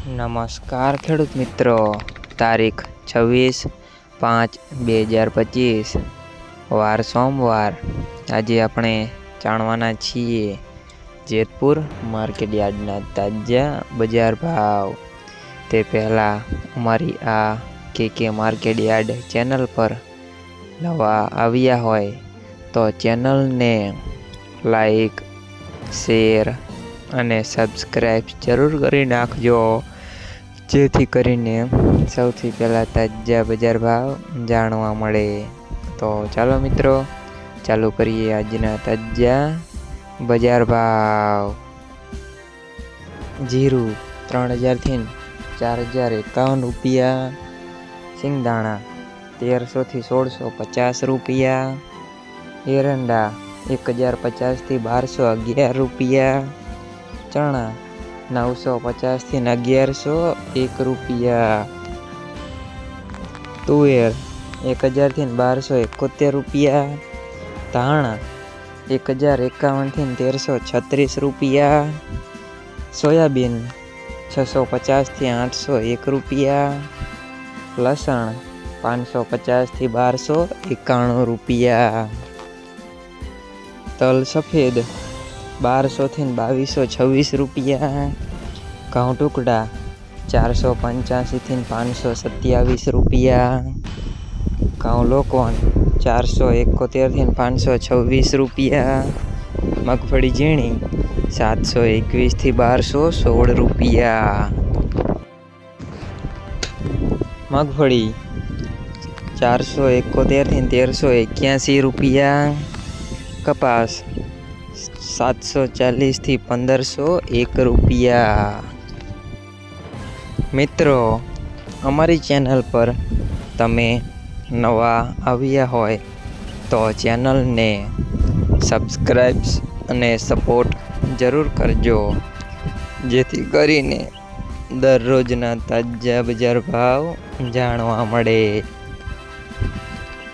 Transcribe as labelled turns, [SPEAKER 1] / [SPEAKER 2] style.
[SPEAKER 1] નમસ્કાર ખેડૂત મિત્રો. તારીખ છવ્વીસ પાંચ બે હજાર પચીસ. વાર સોમવાર. આજે આપણે જાણવાના છીએ જેતપુર માર્કેટ યાર્ડના તાજા બજાર ભાવ. તે પહેલાં અમારી આ કે કે માર્કેટ યાર્ડ ચેનલ પર નવા આવ્યા હોય તો ચેનલને લાઈક, શેર અને સબસ્ક્રાઈબ જરૂર કરી નાખજો. જેથી કરીને સૌથી પહેલાં તાજા બજાર ભાવ જાણવા મળે. તો ચાલો મિત્રો, ચાલુ કરીએ આજના તાજા બજાર ભાવ. જીરું ત્રણ હજારથી ચાર હજાર એકાવન રૂપિયા. સિંગદાણા તેરસોથી સોળસો પચાસ રૂપિયા. એરંડા એક હજાર પચાસથી બારસો અગિયાર રૂપિયા. ચણા નવસો પચાસથી અગિયારસો એક રૂપિયા. તુવેર એક હજારથી બારસો એકોતેર રૂપિયા. ધાણા એક હજાર એકાવનથી તેરસો છત્રીસ રૂપિયા. સોયાબીન છસો પચાસથી આઠસો એક રૂપિયા. લસણ પાંચસો પચાસથી બારસો એકાણું રૂપિયા. તલ સફેદ બારસોથી બાવીસો છવ્વીસ રૂપિયા. ઘઉં ટુકડા ચારસો પંચ્યાસીથી પાંચસો સત્યાવીસ રૂપિયા. ઘઉં લોકોન ચારસો એકોતેરથી પાંચસો છવ્વીસ રૂપિયા. મગફળી ઝીણી સાતસો એકવીસથી બારસો સોળ રૂપિયા. મગફળી ચારસો એકોતેરથી તેરસો એક્યાસી રૂપિયા. કપાસ સાતસો ચાલીસથી પંદરસો એક રૂપિયા. મિત્રો, અમારી ચેનલ પર તમે નવા આવ્યા હોય તો ચેનલને સબસ્ક્રાઈબ્સ અને સપોર્ટ જરૂર કરજો. જેથી કરીને દરરોજના તાજા બજાર ભાવ જાણવા મળે.